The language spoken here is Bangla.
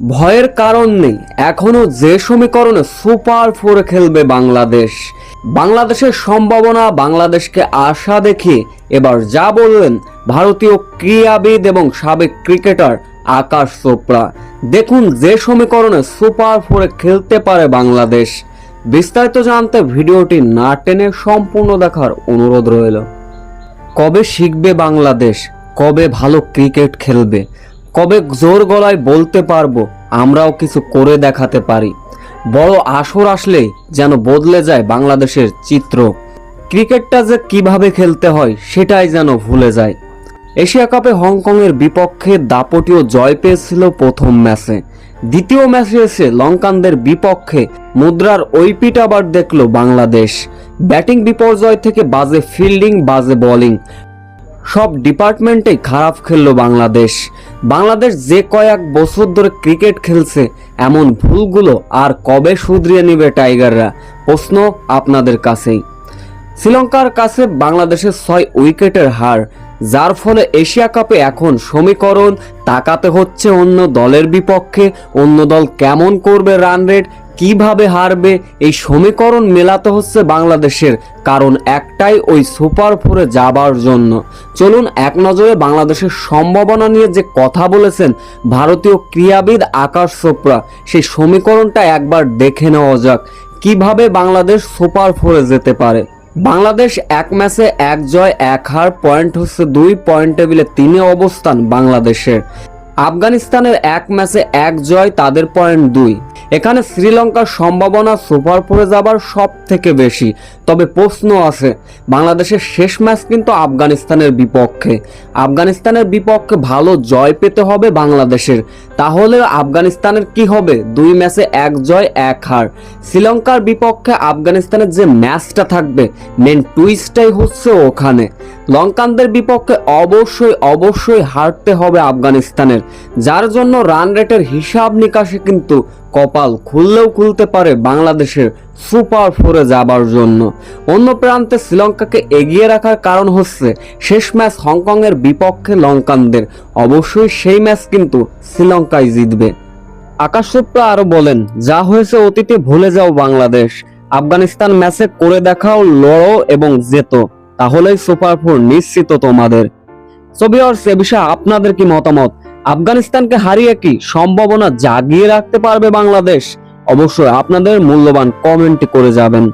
ভয়ের কারণ নেই। এখনও যে সমীকরণে সুপার ফোরে খেলবে বাংলাদেশ, বাংলাদেশের সম্ভাবনা, বাংলাদেশকে আশা দেখিয়ে এবার যা বললেন ভারতীয় ক্রীড়াবিদ এবং সাবেক ক্রিকেটার আকাশ চোপড়া। দেখুন যে সমীকরণে সুপার ফোরে খেলতে পারে বাংলাদেশ। বিস্তারিত জানতে ভিডিওটি না টেনে সম্পূর্ণ দেখার অনুরোধ রইল। কবে শিখবে বাংলাদেশ? কবে ভালো ক্রিকেট খেলবে? কবে জোর গলায় বলতে পারব, আমরাও কিছু করে দেখাতে পারি। বড় আসর আসলেই যেন বদলে যায় বাংলাদেশের চিত্র। ক্রিকেটটা যে কীভাবে খেলতে হয়, সেটাই যেন ভুলে যায়। এশিয়া কাপে হংকংয়ের বিপক্ষে দাপটীয় জয় পেয়েছিল প্রথম ম্যাচে। দ্বিতীয় ম্যাচে এসে লঙ্কানদের বিপক্ষে মুদ্রার ওই আবার দেখল বাংলাদেশ। ব্যাটিং বিপর্যয় থেকে বাজে ফিল্ডিং, বাজে বোলিং, সব ডিপার্টমেন্টেই খারাপ খেললো বাংলাদেশ। বাংলাদেশ যে কয়েক বছর ধরে ক্রিকেট খেলছে, এমন ভুলগুলো আর কবে শুধরিয়ে নেবে টাইগাররা? প্রশ্ন আপনাদের কাছেই। শ্রীলঙ্কার কাছে বাংলাদেশের ছয় উইকেটের হার, যার ফলে এশিয়া কাপে এখন সমীকরণ তাকাতে হচ্ছে অন্য দলের বিপক্ষে। অন্য দল কেমন করবে রান রেট কীভাবে হারবে এই সমীকরণ মেলাতে হচ্ছে বাংলাদেশের? কারণ একটাই ওই সুপার ফোরে যাবার জন্য। চলুন এক নজরে বাংলাদেশের সম্ভাবনা নিয়ে যে কথা বলেছেন ভারতীয় ক্রীড়াবিদ আকাশ চোপড়া, সেই সমীকরণটা একবার দেখে নেওয়া যাক। কীভাবে বাংলাদেশ সুপার ফোরে যেতে পারে? বাংলাদেশ এক ম্যাচে এক জয়, এক হার, পয়েন্ট হচ্ছে দুই, পয়েন্ট টেবিলে তিনে অবস্থান বাংলাদেশের। আফগানিস্তানের এক ম্যাচে এক জয়, তাদের পয়েন্ট দুই। এখানে শ্রীলঙ্কার সম্ভাবনা সুপার ফোরে যাবার সব থেকে বেশি। তবে প্রশ্ন আছে, বাংলাদেশের শেষ ম্যাচ কিন্তু আফগানিস্তানের বিপক্ষে। আফগানিস্তানের বিপক্ষে ভালো জয় পেতে হবে বাংলাদেশের। তাহলে আফগানিস্তানের কি হবে? দুই ম্যাচে এক জয়, এক হার। শ্রীলঙ্কার বিপক্ষে আফগানিস্তানের যে ম্যাচটা থাকবে মেন টুইস্টটাই হচ্ছে ওখানে। লঙ্কানদের বিপক্ষে অবশ্যই অবশ্যই হারতে হবে আফগানিস্তানের। যার জন্য রান রেটের হিসাব নিকাশে কিন্তু কপাল খুললেও খুলতে পারে বাংলাদেশের সুপার ফোরে যাবার জন্য। অন্য প্রান্তে শ্রীলঙ্কাকে এগিয়ে রাখার কারণ হচ্ছে শেষ ম্যাচ হংকংয়ের বিপক্ষে লঙ্কানদের। অবশ্যই সেই ম্যাচ কিন্তু শ্রীলঙ্কায় জিতবে। আকাশ চোপড়া আরও বলেন, যা হয়েছে অতীতে ভুলে যাও বাংলাদেশ। আফগানিস্তান ম্যাচে করে দেখাও লড়ো এবং জেতো, তাহলেই সুপার ফোর নিশ্চিত তোমাদের। সবিয়ার্স এ বিষয়ে আপনাদের কি মতামত? আফগানিস্তানকে হারিয়ে কি সম্ভাবনা জাগিয়ে রাখতে পারবে বাংলাদেশ? অবশ্যই আপনাদের মূল্যবান কমেন্ট করে যাবেন।